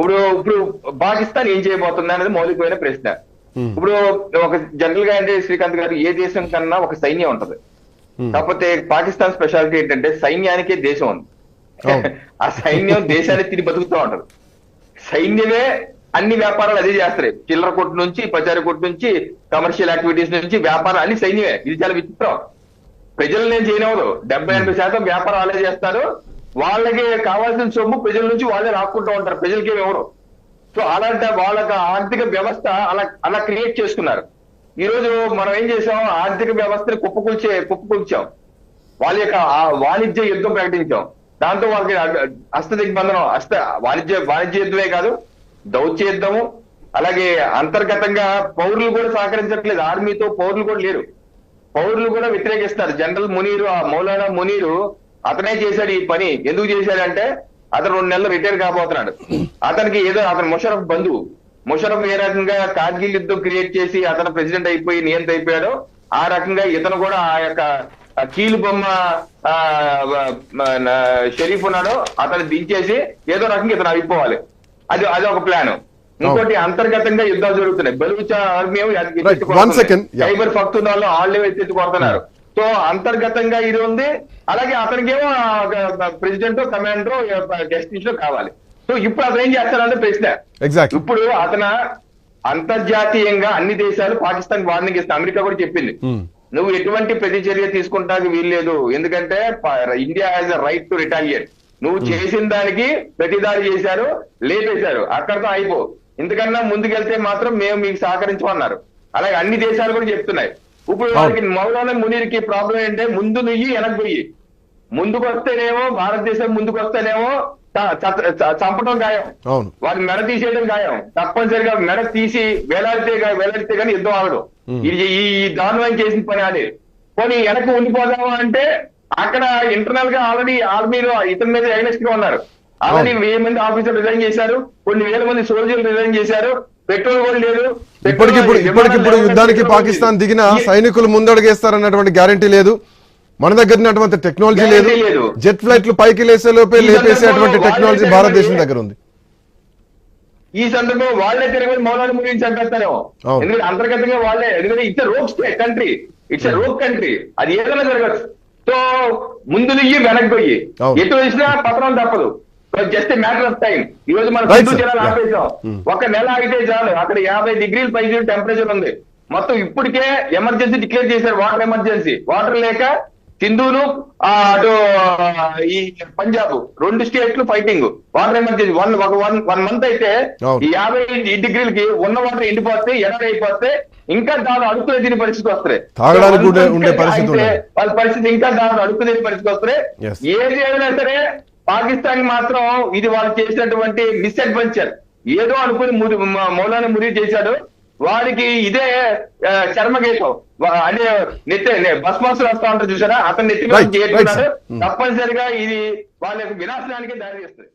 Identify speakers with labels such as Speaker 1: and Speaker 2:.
Speaker 1: ఇప్పుడు ఇప్పుడు పాకిస్తాన్ ఏం చేయబోతుంది అనేది మౌలికమైన ప్రశ్న.
Speaker 2: Hmm.
Speaker 1: ఇప్పుడు ఒక జనరల్గా అంటే శ్రీకాంత్ గారు ఏ దేశం కన్నా ఒక సైన్యం ఉంటది.
Speaker 2: Hmm.
Speaker 1: కాకపోతే పాకిస్తాన్ స్పెషాలిటీ ఏంటంటే సైన్యానికే దేశం ఉంది.
Speaker 2: అవును.
Speaker 1: ఆ సైన్యం దేశాన్ని తిరిగి బతుకుతూ ఉంటది. సైన్యమే అన్ని వ్యాపారాలు అదే చేస్తారు చిల్లర కొట్టు నుంచి పచారి కొట్టు నుంచి కమర్షియల్ యాక్టివిటీస్ నుంచి వ్యాపారాలు అన్ని సైన్యమే. ఇది చాలా విచిత్రం. ప్రజలు నేను చేయనవదు డెబ్బై ఎనభై శాతం వ్యాపారం వాళ్ళే చేస్తారు. వాళ్ళకి కావాల్సిన సొమ్ము ప్రజల నుంచి వాళ్ళే రాక్కుంటూ ఉంటారు. ప్రజలకి ఎవరు? సో అలాంటి వాళ్ళకి ఆర్థిక వ్యవస్థ అలా అలా క్రియేట్ చేసుకున్నారు. ఈ రోజు మనం ఏం చేసాం ఆర్థిక వ్యవస్థని కుప్పకూల్చే కుప్పకూల్చాం. వాళ్ళ యొక్క వాణిజ్య యుద్ధం ప్రకటించాం. దాంతో వాళ్ళకి హస్త దిగ్బంధనం హస్త వాణిజ్య వాణిజ్య యుద్ధమే కాదు దౌత్య యుద్ధము అలాగే అంతర్గతంగా పౌరులు కూడా సహకరించట్లేదు. ఆర్మీతో పౌరులు కూడా లేరు. పౌరులు కూడా వ్యతిరేకిస్తారు. జనరల్ మునీరు ఆ మౌలానా మునీరు అతనే చేశాడు ఈ పని. ఎందుకు చేశాడంటే అతను రెండు నెలలు రిటైర్ కాబోతున్నాడు. అతనికి ఏదో అతను ముషరఫ్ బంధువు. ముషరఫ్ ఏ రకంగా కార్గిల్ యుద్ధం క్రియేట్ చేసి అతను ప్రెసిడెంట్ అయిపోయి నియంత్ర అయిపోయాడో ఆ రకంగా ఇతను కూడా ఆ యొక్క కీలు బొమ్మ షరీఫ్ ఉన్నాడో అతను దించేసి ఏదో రకంగా ఇతను అయిపోవాలి. అది అది ఒక ప్లాన్. ఇంకోటి అంతర్గతంగా యుద్ధాలు జరుగుతున్నాయి. బలూచ ఆర్మీ. సైబర్ ఫక్తున్నాల్లో వాళ్ళే ఎత్తి కొడుతున్నారు. సో అంతర్గతంగా ఇది ఉంది. అలాగే అతనికేమో ప్రెసిడెంట్ కమాండర్ డెస్టినేషన్ కావాలి. సో ఇప్పుడు అతను ఏం చేస్తారంటే ప్రశ్న. ఇప్పుడు అతను అంతర్జాతీయంగా అన్ని దేశాలు పాకిస్తాన్ వార్నింగ్ ఇస్తాయి అమెరికా కూడా చెప్పింది. నువ్వు ఎటువంటి ప్రతిచర్య తీసుకుంటానికి వీల్లేదు ఎందుకంటే India has a right to retaliate నువ్వు చేసిన దానికి ప్రతిదాడి చేశారు లేపేశారు. అక్కడతో అయిపో. ఇంతకన్నా ముందుకెళ్తే మాత్రం మేము మీకు సహకరించమన్నారు. అలాగే అన్ని దేశాలు కూడా చెప్తున్నాయి. ఇప్పుడు వాళ్ళకి మౌలానా మునీర్కి ప్రాబ్లం ఏంటంటే ముందు నుయ్యి వెనక్కి పోయి. ముందుకు వస్తేనేమో భారతదేశం ముందుకు వస్తేనేమో చంపడం
Speaker 2: అవును.
Speaker 1: వారి మెడ తీసేయడం ఖాయం తప్పనిసరిగా మెడ తీసి వేలాడితే వేలాడితే కానీ యుద్ధం ఆగదు. ఇది ఈ ఈ దారుణం చేసిన పని అది. పోనీ వెనక్కి ఉండిపోదామా అంటే అక్కడ ఇంటర్నల్గా ఆల్రెడీ ఆర్మీలో ఇతని మీద ఎగనెస్ట్గా ఉన్నారు ఆల్రెడీ వెయ్యి మంది ఆఫీసర్ రిజైన్ చేశారు. కొన్ని వేల మంది సోల్జర్లు రిజైన్ చేశారు. పెట్రోల్ కూడా లేదు.
Speaker 2: ఇప్పటికిప్పుడు ఇప్పటికిప్పుడు యుద్ధానికి పాకిస్తాన్ దిగిన సైనికులు ముందడుగేస్తారన్నటువంటి గ్యారంటీ లేదు. మన దగ్గర ఉన్నటువంటి టెక్నాలజీ లేదు. జెట్ ఫ్లైట్లు పైకి లేసే లోపే లేపేసేటువంటి టెక్నాలజీ భారతదేశం
Speaker 1: తిరగబడి-
Speaker 2: దగ్గర ఉంది.
Speaker 1: ఈ సందర్భంలో వాళ్ళే తిరగని మౌలానా మునీని చంపేస్తారేమో. ఎందుకంటే అంతర్గతంగా వాళ్ళే. ఎందుకంటే it's rogue state country it's rogue country అది ఏదైనా జరగచ్చు. సో ముందు వెనక్కి పోయి. ఎటు వచ్చినా పతనం తప్పదు. జస్ట్ మ్యాటర్ ఆఫ్ టైం ఈ రోజు మనం
Speaker 2: Right,
Speaker 1: సింధు
Speaker 2: sir.
Speaker 1: జలాలు
Speaker 2: Yeah.
Speaker 1: ఆపేసాం
Speaker 2: Hmm.
Speaker 1: ఒక నెల ఆగితే చాలు అక్కడ యాభై డిగ్రీల పై టెంపరేచర్ ఉంది మొత్తం ఇప్పటికే ఎమర్జెన్సీ డిక్లేర్ చేశారు వాటర్ ఎమర్జెన్సీ వాటర్ లేక సింధును అటు ఈ పంజాబ్ రెండు స్టేట్లు ఫైటింగ్ వాటర్ ఎమర్జెన్సీ వన్ ఒక వన్ వన్ మంత్ అయితే. ఈ యాభై డిగ్రీలకి ఉన్న వాటర్ ఎండిపోతే ఎర్ర అయిపోతే ఇంకా దాని అడుగునే తినే పరిస్థితి వస్తాయి అయితే. వాళ్ళ పరిస్థితి ఇంకా దాని అడుగునే పరిస్థితి వస్తాయి. ఏది ఏమైనా సరే పాకిస్తాన్ మాత్రం ఇది వాళ్ళు చేసినటువంటి మిస్అడ్వెంచర్ ఏదో అనుకుని మురి- మౌలానా మురి చేశాడు. వాడికి ఇదే వా- అంటే నెత్తి భస్మాసులు వస్తా ఉంటారు చూసారా? అతను నెత్తి మీద. తప్పనిసరిగా ఇది వాళ్ళ యొక్క వినాశనానికి దారి చేస్తుంది